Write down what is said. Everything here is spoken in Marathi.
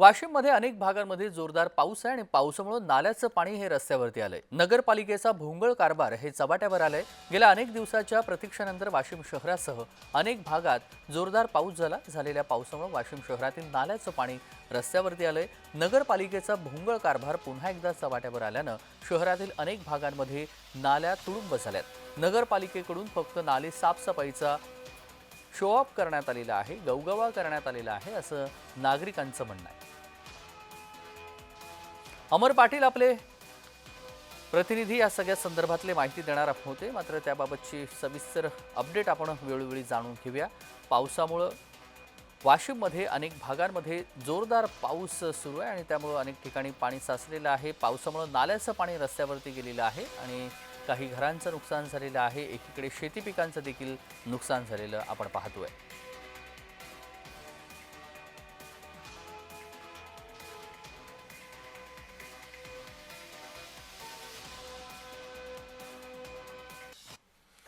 वाशिममध्ये अनेक भागांमध्ये जोरदार पाऊस आहे आणि पावसामुळे नाल्याचं पाणी हे रस्त्यावरती आलंय. नगरपालिकेचा भोंगळ कारभार हे चबाट्यावर आलंय. गेल्या अनेक दिवसाच्या प्रतीक्षेनंतर वाशिम शहरासह अनेक भागात जोरदार पाऊस झाला. झालेल्या पावसामुळे वाशिम शहरातील नाल्याचं पाणी रस्त्यावरती आलंय. नगरपालिकेचा भोंगळ कारभार पुन्हा एकदा चबाट्यावर आल्यानं शहरातील अनेक भागांमध्ये नाल्या तुडुंब झाल्यात. नगरपालिकेकडून फक्त नाले साफसफाईचा शो ऑफ करण्यात आलेला आहे गवगवा करण्यात आलेला आहे असं नागरिकांचं म्हणणं आहे. अमर पाटील आपले प्रतिनिधी या सगळ्या संदर्भातले माहिती देणार होते. मात्र त्याबाबतची सविस्तर अपडेट आपण वेळोवेळी जाणून घेऊया. पावसामुळं वाशिममध्ये अनेक भागांमध्ये जोरदार पाऊस सुरू आहे आणि त्यामुळं अनेक ठिकाणी पाणी साचलेलं आहे. पावसामुळं नाल्याचं पाणी रस्त्यावरती गेलेलं आहे आणि काही घरांचं नुकसान झालेलं आहे. एकीकडे शेती पिकांचं देखील नुकसान झालेलं आपण पाहतोय.